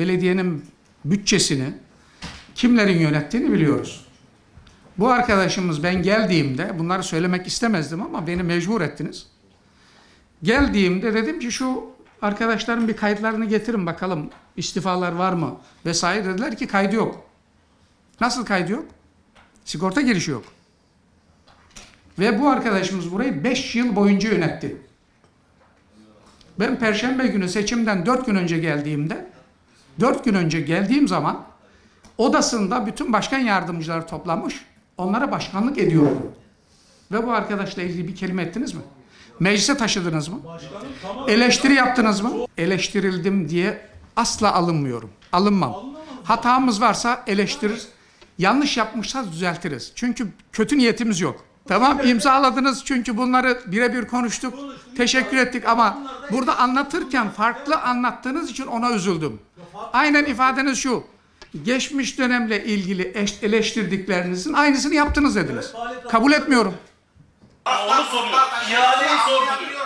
belediyenin bütçesini kimlerin yönettiğini biliyoruz. Bu arkadaşımız ben geldiğimde bunları söylemek istemezdim ama beni mecbur ettiniz. Geldiğimde dedim ki şu arkadaşların bir kayıtlarını getirin bakalım istifalar var mı vesaire dediler ki kaydı yok. Nasıl kaydı yok? Sigorta girişi yok. Ve bu arkadaşımız burayı 5 yıl boyunca yönetti. Ben Perşembe günü seçimden 4 gün önce geldiğimde 4 gün önce geldiğim zaman odasında bütün başkan yardımcıları toplamış onlara başkanlık ediyordu. Ve bu arkadaşla ilgili bir kelime ettiniz mi? Meclise taşıdınız mı? Eleştiri yaptınız mı? Eleştirildim diye asla alınmıyorum. Alınmam. Hatamız varsa eleştirir. Yanlış yapmışsa düzeltiriz. Çünkü kötü niyetimiz yok. Tamam imzaladınız çünkü bunları birebir konuştuk. Teşekkür ettik ama burada anlatırken farklı anlattığınız için ona üzüldüm. Aynen ifadeniz şu. Geçmiş dönemle ilgili eş- eleştirdiklerinizin aynısını yaptınız dediniz. Kabul etmiyorum. Onu soruyor. İhaleyi sorguluyor.